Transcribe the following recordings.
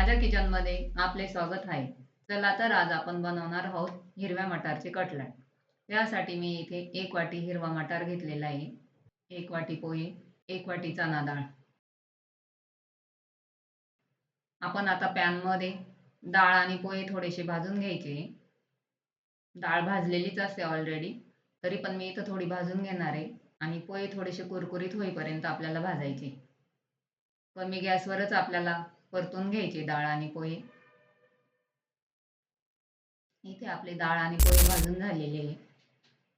माझ्या किचनमध्ये आपले स्वागत आहे. चला तर आज आपण बनवणार आहोत हिरव्या मटारचे कटलट. त्यासाठी मी इथे एक वाटी हिरवा मटार घेतलेला आहे. एक वाटी पोहे एक वाटी चना डाळ. आपण आता पॅनमध्ये डाळ आणि पोहे थोडेसे भाजून घ्यायचे. डाळ भाजलेलीच असते ऑलरेडी तरी पण मी इथं थोडी भाजून घेणार आहे आणि पोहे थोडेसे कुरकुरीत होईपर्यंत आपल्याला भाजायचे. कमी गॅसवरच आपल्याला परतून घ्यायचे डाळ आणि पोहे. इथे आपले डाळ आणि पोहे भाजून झालेले आहे.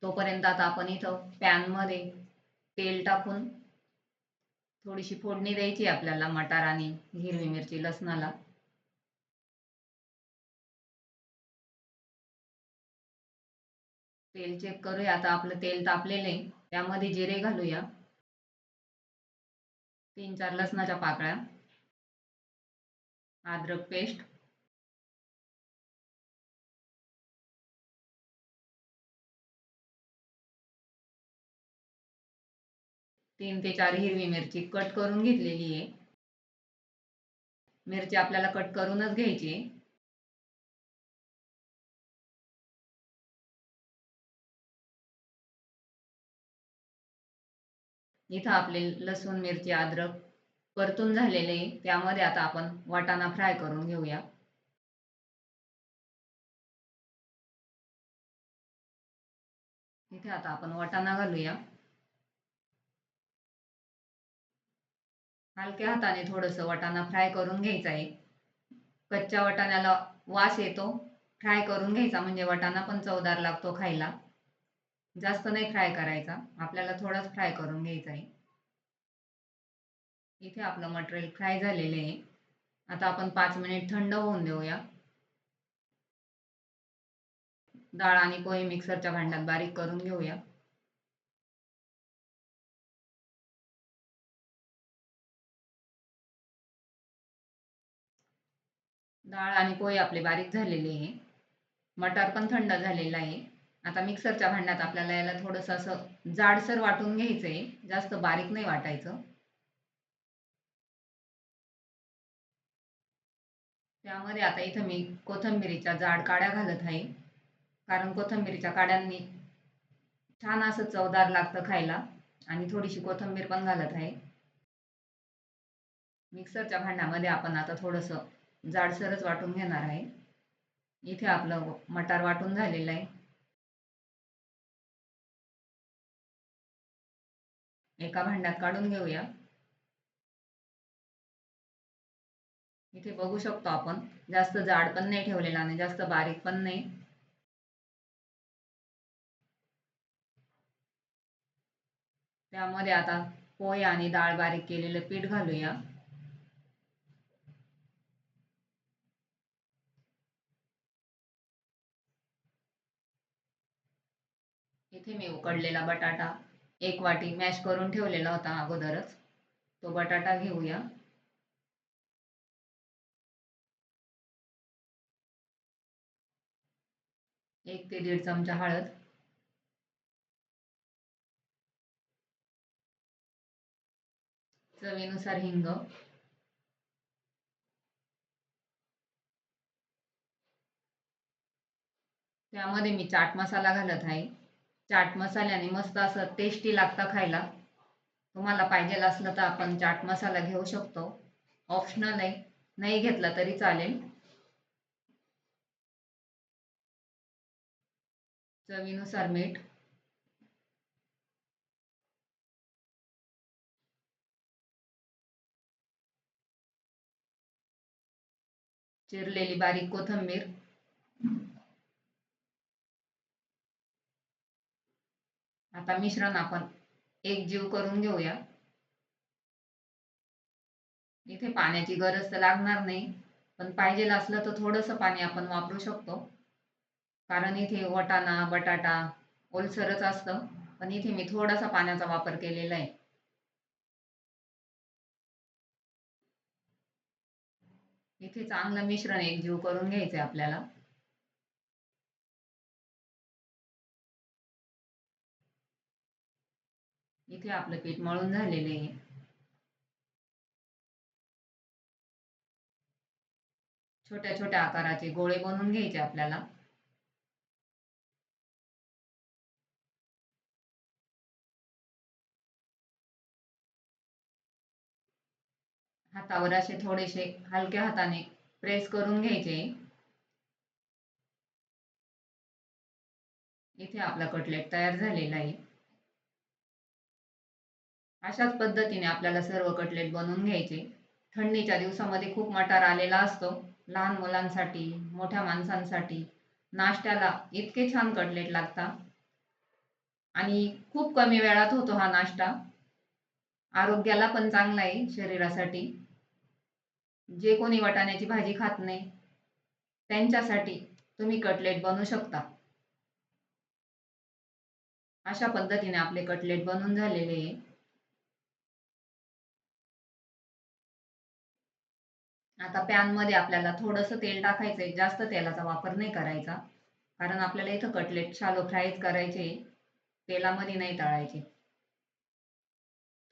तोपर्यंत आता आपण इथं पॅनमध्ये तेल टाकून थोडीशी फोडणी द्यायची आपल्याला मटार आणि हिरवी मिरची लसणाला. तेल चेक करूया आता आपलं तेल तापलेलं आहे. त्यामध्ये जिरे घालूया. तीन चार लसणाच्या पाकळ्या. अद्रक पेस्ट. तीन ते चार हिरवी मिरची कट करून घेतलेली आहे. मिरची आपल्याला कट करूनच घ्यायची इथं आपले लसूण मिरची अद्रक परतून झालेले त्यामध्ये आता आपण वाटाणा फ्राय करून घेऊया. इथे आता आपण वाटाणा घालूया. हलक्या हाताने थोडस वाटाणा फ्राय करून घ्यायचा आहे कच्च्या वाटाण्याला वास येतो. फ्राय करून घ्यायचा म्हणजे वाटाणा पण चवदार लागतो खायला. जास्त नाही फ्राय करायचा. आपल्याला थोडाच फ्राय करून घ्यायचा आहे इथे आपलं मटेरियल फ्राय झालेलं आहे. आता आपण पाच मिनिट थंड होऊन देऊया. डाळ आणि पोहे मिक्सरच्या भांड्यात बारीक करून घेऊया. डाळ आणि पोहे आपले बारीक झालेले आहे. मटार पण थंड झालेला आहे. आता मिक्सरच्या भांड्यात आपल्याला याला थोडंसं असं जाडसर वाटून घ्यायचं आहे जास्त बारीक नाही वाटायचं. त्यामध्ये आता इथं मी कोथंबिरीच्या जाड काड्या घालत आहे. कारण कोथंबिरीच्या काड्यांनी छान असं चवदार लागतं खायला. आणि थोडीशी कोथंबीर पण घालत आहे. मिक्सरच्या भांड्यामध्ये आपण आता थोडंसं जाडसरच वाटून घेणार आहे. इथे आपलं मटार वाटून झालेलं आहे. एका भांड्यात काढून घेऊया. इथे बघू शकतो आपण. जास्त जाड पण नाही ठेवलेला आणि जास्त बारीक पण नाही. त्यामध्ये आता पोहे आणि डाळ बारीक केलेलं पीठ घालूया. इथे मी उकडलेला बटाटा एक वाटी मॅश करून ठेवलेला होता अगोदरच. तो बटाटा घेऊया. एक ते दीड चमचा हळद. चवीनुसार हिंग. त्यामध्ये मी चाट मसाला घालत आहे. चाट मसाल्याने मस्त असं टेस्टी लागतं खायला. तुम्हाला पाहिजे असलं तर आपण चाट मसाला घेऊ शकतो. ऑप्शनल आहे नाही घेतला तरी चालेल. चवीनुसार मीठ. चिरलेली बारीक कोथंबीर. आता मिश्रण आपण एक जीव करून घेऊया. इथे पाण्याची गरज तर लागणार नाही पण पाहिजे असलं तर थोडंसं पाणी आपण वापरू शकतो. कारण इथे वटाणा बटाटा ओलसरच असतं. पण इथे मी थोडासा पाण्याचा वापर केलेला आहे. इथे चांगलं मिश्रण एक जीव करून घ्यायचंय आपल्याला. इथे आपलं पीठ मळून झालेलं आहे. छोट्या छोट्या आकाराचे गोळे बनवून घ्यायचे आपल्याला. हातावर असे थोडेसे हलक्या हाताने प्रेस करून घ्यायचे. इथे आपला कटलेट तयार झालेला आहे. अशाच पद्धतीने आपल्याला सर्व कटलेट बनवून घ्यायचे. थंडीच्या दिवसामध्ये खूप मटार आलेला असतो. लहान मुलांसाठी मोठ्या माणसांसाठी नाश्त्याला इतके छान कटलेट लागतात. आणि खूप कमी वेळात होतो हा नाश्ता. आरोग्याला पण चांगला आहे शरीरासाठी. जे कोणी वाटाण्याची भाजी खात नाही त्यांच्यासाठी तुम्ही कटलेट बनवू शकता. अशा पद्धतीने आपले कटलेट बनवून झालेले आहे. आता पॅनमध्ये आपल्याला थोडंसं तेल टाकायचं आहे जास्त तेलाचा वापर नाही करायचा. कारण आपल्याला इथं कटलेट शालो फ्रायच करायचे तेलामध्ये नाही तळायचे.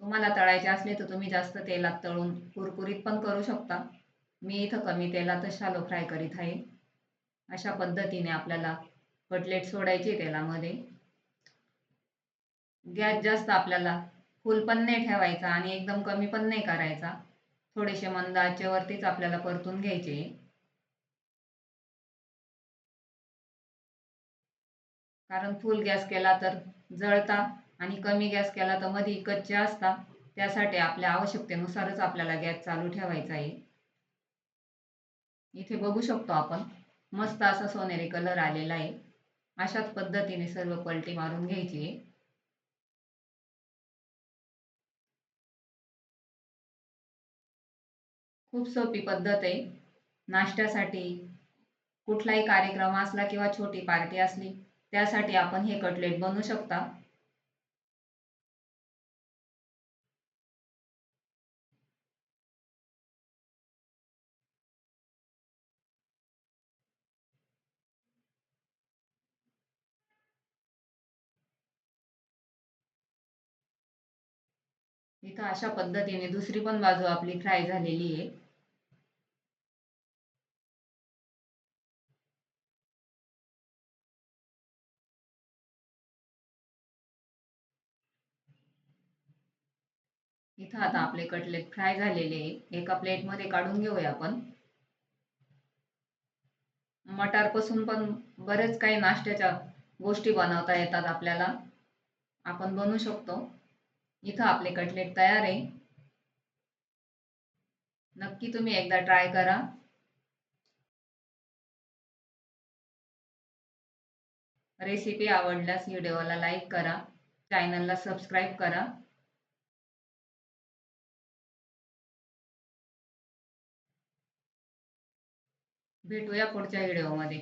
तुम्हाला तळायचे असले तर तुम्ही जास्त तेलात तळून कुरकुरीत पण करू शकता. मी इथं कमी तेलातच शालो फ्राय करीत आहे. अशा पद्धतीने आपल्याला कटलेट सोडायचे तेलामध्ये. गॅस जास्त आपल्याला फुल पण नाही ठेवायचा आणि एकदम कमी पण नाही करायचा. थोडेसे मंद आचेवरतीच आपल्याला परतून घ्यायचे. कारण फुल गॅस केला तर जळता आणि कमी गॅस केला तर मध्ये कच्चे असतात त्यासाठी आपल्या आवश्यकतेनुसारच आपल्याला गॅस चालू ठेवायचा आहे. इथे बघू शकतो आपण मस्त असा सोनेरी कलर आलेला आहे. अशाच पद्धतीने सर्व पलटी मारून घ्यायची खूप सोपी पद्धत आहे. नाश्त्यासाठी कुठलाही कार्यक्रम असला किंवा छोटी पार्टी असली त्यासाठी आपण हे कटलेट बनवू शकता. इथं अशा पद्धतीने दुसरी पण बाजू आपली फ्राय झालेली आहे. इथं आता आपले कटलेट फ्राय झालेले आहे. एका प्लेटमध्ये काढून घेऊया आपण. मटारपासून पण बरेच काही नाश्त्याच्या गोष्टी बनवता येतात आपल्याला. आपण बनवू शकतो. इथं आपले कटलेट तयार आहे. नक्की तुम्ही एकदा ट्राय करा. रेसिपी आवडल्यास व्हिडिओला लाईक करा चॅनलला सबस्क्राईब करा. भेटूया पुढच्या व्हिडिओमध्ये.